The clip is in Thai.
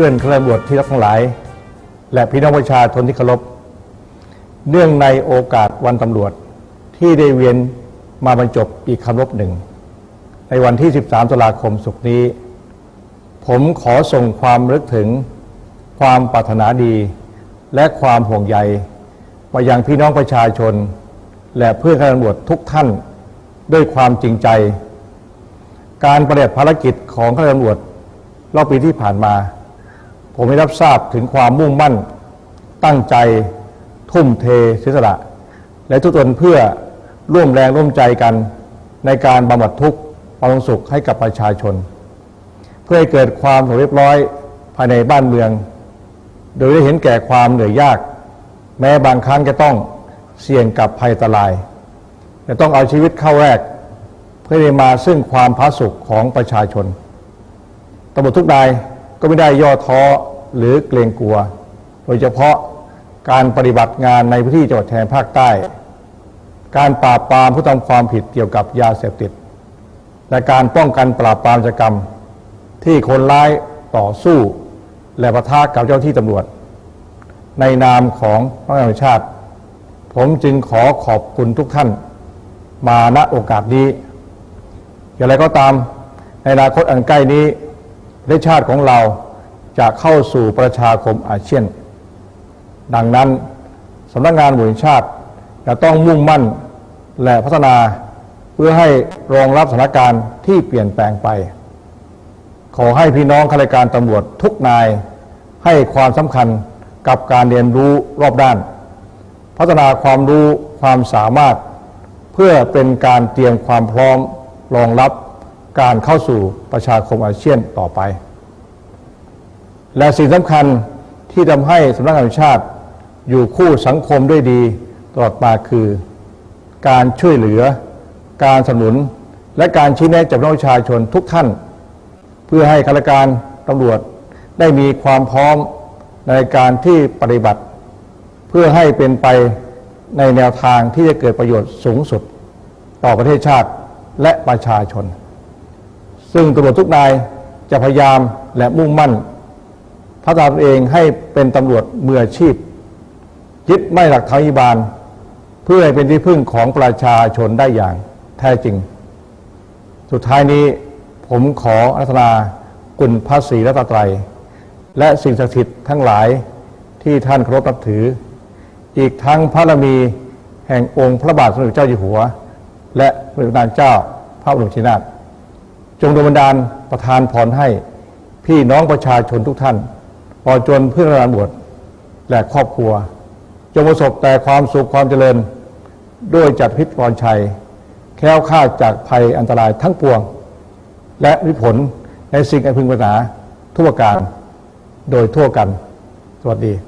พื่อนข้าราชการที่รักทั้งหลาย และพี่น้องประชาชนที่เคารพ เนื่องในโอกาสวันตำรวจที่ได้เวียนมาบรรจบอีกคำรบหนึ่ง ในวันที่ 13ตุลาคมสุกร์นี้ ผมขอส่งความรึกถึงความปรารถนาดีและความห่วงใยมายังพี่น้องประชาชน และเพื่อนข้าราชการตำรวจทุกท่านด้วยความจริงใจ การปฏิบัติภารกิจของข้าราชการตำรวจรอบปีที่ผ่านมา ผมได้รับทราบถึงความมุ่งมั่น ตั้งใจ ทุ่มเทเสียสละ และทุกตนเพื่อร่วมแรงร่วมใจกันในการบำบัดทุกข์ความสุขให้กับประชาชน เพื่อให้เกิดความสงบเรียบร้อยภายในบ้านเมือง โดยได้เห็นแก่ความเหนื่อยยาก แม้บางครั้งจะต้องเสี่ยงกับภัยอันตรายจะต้องเอาชีวิตเข้าแรก เพื่อให้มาซึ่งความผาสุกของประชาชนตำรวจทุกนาย ก็ไม่ได้ย่อท้อหรือเกรงกลัว โดยเฉพาะการปฏิบัติงานในพื้นที่จังหวัดแทนภาคใต้ การปราบปรามผู้ทำความผิดเกี่ยวกับยาเสพติด และการป้องกันปราบปรามอาชญากรรม ที่คนร้ายต่อสู้ และประทะกับเจ้าหน้าที่ตำรวจ ในนามของพระราชาติ ผมจึงขอขอบคุณทุกท่าน มาณโอกาสนี้ อย่างไรก็ตามในอนาคตอันใกล้นี้ ประชาติของเราจะเข้าสู่ประชาคมอาเซียน ดังนั้นสำนักงานบุญชาติจะต้องมุ่งมั่นและพัฒนาเพื่อให้รองรับสถานการณ์ที่เปลี่ยนแปลงไป ขอให้พี่น้องข้าราชการตำรวจทุกนายให้ความสำคัญกับการเรียนรู้รอบด้าน พัฒนาความรู้ความสามารถ เพื่อเป็นการเตรียมความพร้อมรองรับ การเข้าสู่ประชาคมอาเซียนต่อไป และสิ่งสำคัญที่ทำให้สำนักงานวจแห่งชาติ อยู่คู่สังคมด้วยดีตลอดมาคือ การช่วยเหลือ การสนับสนุน และการชี้แนะจากประชาชนทุกท่าน เพื่อให้ข้าราชการตำรวจได้มีความพร้อมในการที่ปฏิบัติ เพื่อให้เป็นไปในแนวทางที่จะเกิดประโยชน์สูงสุด ต่อประเทศชาติและประชาชน ซึ่งตำรวจทุกนายจะพยายามและมุ่งมั่นพัฒนาตัวเองให้เป็นตำรวจมืออาชีพยึดไม่หลักธรรมิบาล เพื่อให้เป็นที่พึ่งของประชาชนได้อย่างแท้จริง สุดท้ายนี้ผมขออารัธนาคุณพระศรีรัตนตรัยและสิ่งศักดิ์สิทธิ์ทั้งหลายที่ท่านเคารพนับถือ อีกทั้งพระบรมีแห่งองค์พระบาทสมเด็จเจ้าอยู่หัว และพระนางเจ้าพระบรมชินาถ จงดลบันดาลประทานพรให้ พี่น้องประชาชนทุกท่านปอจนเพื่อนราชบวชและครอบครัว จงประสบแต่ความสุขความเจริญ ด้วยจัดพิษพรชัย แคล้วคลาดจากภัยอันตรายทั้งปวง และวิผลในสิ่งอันพึงปรารถนาทุกประการโดยทั่วกัน สวัสดี